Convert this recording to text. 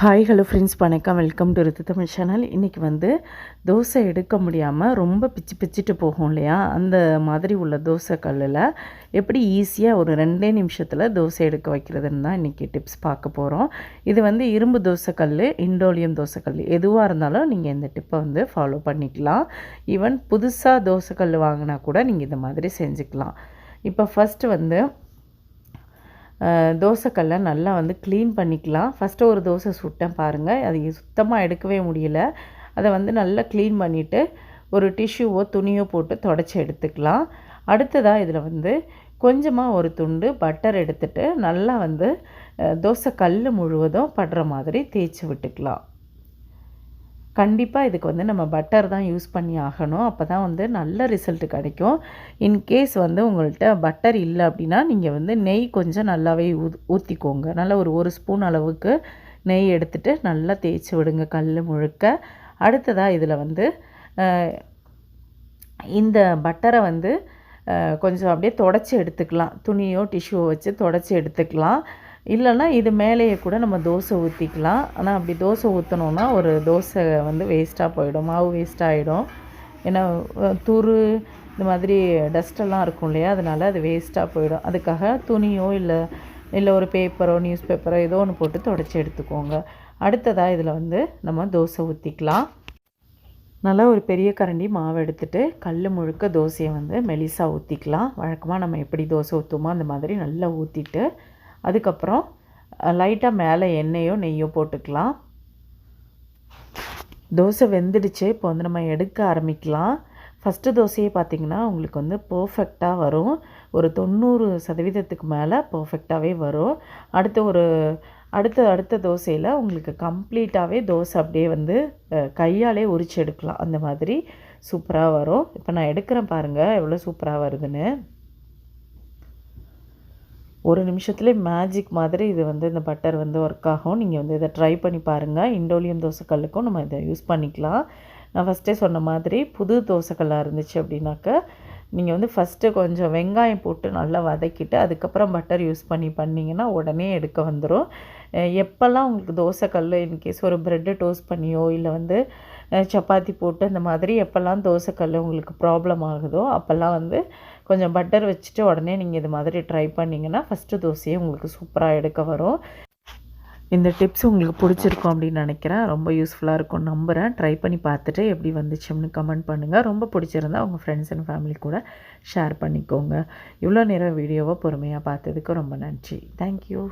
Hi hello friends வணக்கம். Welcome to Ritu Tamil channel இன்றைக்கி வந்து தோசை எடுக்க முடியாமல் ரொம்ப பிச்சு பிச்சுட்டு போகும் இல்லையா? அந்த மாதிரி உள்ள தோசை கல்லில் எப்படி ஈஸியாக ஒரு ரெண்டே நிமிஷத்தில் தோசை எடுக்க வைக்கிறதுன்னு தான் இன்றைக்கி டிப்ஸ் பார்க்க போகிறோம் இது வந்து இரும்பு தோசை கல் இண்டோலியம் தோசை கல் எதுவாக இருந்தாலும் நீங்கள் இந்த டிப்பை வந்து ஃபாலோ பண்ணிக்கலாம். ஈவன் புதுசாக தோசை கல் வாங்கினா கூட நீங்கள் இந்த மாதிரி செஞ்சுக்கலாம். இப்போ ஃபஸ்ட்டு வந்து தோசைக்கல்லை நல்லா வந்து க்ளீன் பண்ணிக்கலாம். ஃபஸ்ட்டு ஒரு தோசை சுட்டேன் பாருங்கள் அது சுத்தமாக எடுக்கவே முடியல. அதை வந்து நல்லா க்ளீன் பண்ணிவிட்டு ஒரு டிஷ்யூவோ துணியோ போட்டு தொடச்சி எடுத்துக்கலாம். அடுத்ததாக இதில் வந்து கொஞ்சமாக ஒரு துண்டு பட்டர் எடுத்துகிட்டு நல்லா வந்து தோசை கல் முழுவதும் படுற மாதிரி தேய்ச்சி விட்டுக்கலாம். கண்டிப்பாக இதுக்கு வந்து நம்ம பட்டர் தான் யூஸ் பண்ணி ஆகணும். அப்போ தான் வந்து நல்ல ரிசல்ட் கிடைக்கும். இன்கேஸ் வந்து உங்கள்கிட்ட பட்டர் இல்லை அப்படின்னா நீங்கள் வந்து நெய் கொஞ்சம் நல்லாவே ஊ ஊற்றிக்கோங்க நல்லா ஒரு ஒரு ஸ்பூன் அளவுக்கு நெய் எடுத்துகிட்டு நல்லா தேய்ச்சி விடுங்க கல் முழுக்க. அடுத்ததாக இதில் வந்து இந்த பட்டரை வந்து கொஞ்சம் அப்படியே தொடச்சி எடுத்துக்கலாம். துணியோ டிஷ்யூவோ வச்சு தொடச்சி எடுத்துக்கலாம். இல்லைன்னா இது மேலேயே கூட நம்ம தோசை ஊற்றிக்கலாம் ஆனால் அப்படி தோசை ஊற்றணுன்னா ஒரு தோசை வந்து வேஸ்ட்டாக போயிடும். மாவு வேஸ்ட் ஆகிடும் ஏன்னா துரு இந்த மாதிரி டஸ்ட்டெல்லாம் இருக்கும் இல்லையா? அதனால் அது வேஸ்ட்டாக போயிடும். அதுக்காக துணியோ இல்லை இல்லை ஒரு பேப்பரோ நியூஸ் பேப்பரோ ஏதோ ஒன்று போட்டு தொடச்சி எடுத்துக்கோங்க. அடுத்ததாக இதில் வந்து நம்ம தோசை ஊற்றிக்கலாம் நல்லா ஒரு பெரிய கரண்டி மாவு எடுத்துகிட்டு கல் முழுக்க தோசையை வந்து மெலிசாக ஊற்றிக்கலாம் வழக்கமாக நம்ம எப்படி தோசை ஊற்றுமோ அந்த மாதிரி நல்லா ஊற்றிட்டு அதுக்கப்புறம் லைட்டாக மேலே எண்ணெயோ நெய்யோ போட்டுக்கலாம். தோசை வெந்துடுச்சு இப்போ வந்து நம்ம எடுக்க ஆரம்பிக்கலாம். ஃபஸ்ட்டு தோசையே பார்த்திங்கன்னா உங்களுக்கு வந்து பர்ஃபெக்டாக வரும். ஒரு தொண்ணூறு சதவீதத்துக்கு மேலே பர்ஃபெக்டாகவே வரும். அடுத்து ஒரு அடுத்த அடுத்த தோசையில் உங்களுக்கு கம்ப்ளீட்டாகவே தோசை அப்படியே வந்து கையாலே உரிச்சு எடுக்கலாம். அந்த மாதிரி சூப்பராக வரும். இப்போ நான் எடுக்கிறேன் பாருங்கள் எவ்வளோ சூப்பராக வருதுன்னு. ஒரு நிமிஷத்துலேயே மேஜிக் மாதிரி இது வந்து இந்த பட்டர் வந்து ஒர்க் ஆகும். நீங்கள் வந்து இதை ட்ரை பண்ணி பாருங்கள் இண்டோலியம் தோசைக்கல்லுக்கும் நம்ம இதை யூஸ் பண்ணிக்கலாம். நான் ஃபஸ்ட்டே சொன்ன மாதிரி புது தோசைக்கல்லாக இருந்துச்சு அப்படின்னாக்க நீங்கள் வந்து ஃபஸ்ட்டு கொஞ்சம் வெங்காயம் போட்டு நல்லா வதக்கிட்டு அதுக்கப்புறம் பட்டர் யூஸ் பண்ணி பண்ணிங்கன்னா உடனே எடுக்க வந்துடும் எப்போல்லாம் உங்களுக்கு தோசைக்கல் இன்கேஸ் ஒரு ப்ரெட்டு டோஸ்ட் பண்ணியோ இல்லை வந்து சப்பாத்தி போட்டு அந்த மாதிரி எப்போல்லாம் தோசைக்கல் உங்களுக்கு ப்ராப்ளம் ஆகுதோ அப்போல்லாம் வந்து கொஞ்சம் பட்டர் வச்சுட்டு உடனே நீங்கள் இது மாதிரி ட்ரை பண்ணிங்கன்னா ஃபஸ்ட்டு தோசையே உங்களுக்கு சூப்பராக எடுக்க வரும். இந்த டிப்ஸ் உங்களுக்கு பிடிச்சிருக்கும் அப்படின்னு நினைக்கிறேன். ரொம்ப யூஸ்ஃபுல்லாக இருக்கும். நம்புகிறேன் ட்ரை பண்ணி பார்த்துட்டு எப்படி வந்துச்சுன்னு கமெண்ட் பண்ணுங்கள் ரொம்ப பிடிச்சிருந்தா உங்கள் ஃப்ரெண்ட்ஸ் அண்ட் ஃபேமிலி கூட ஷேர் பண்ணிக்கோங்க. இவ்வளோ நேரம் வீடியோவை பொறுமையாக பார்த்ததுக்கு ரொம்ப நன்றி. தேங்க்யூ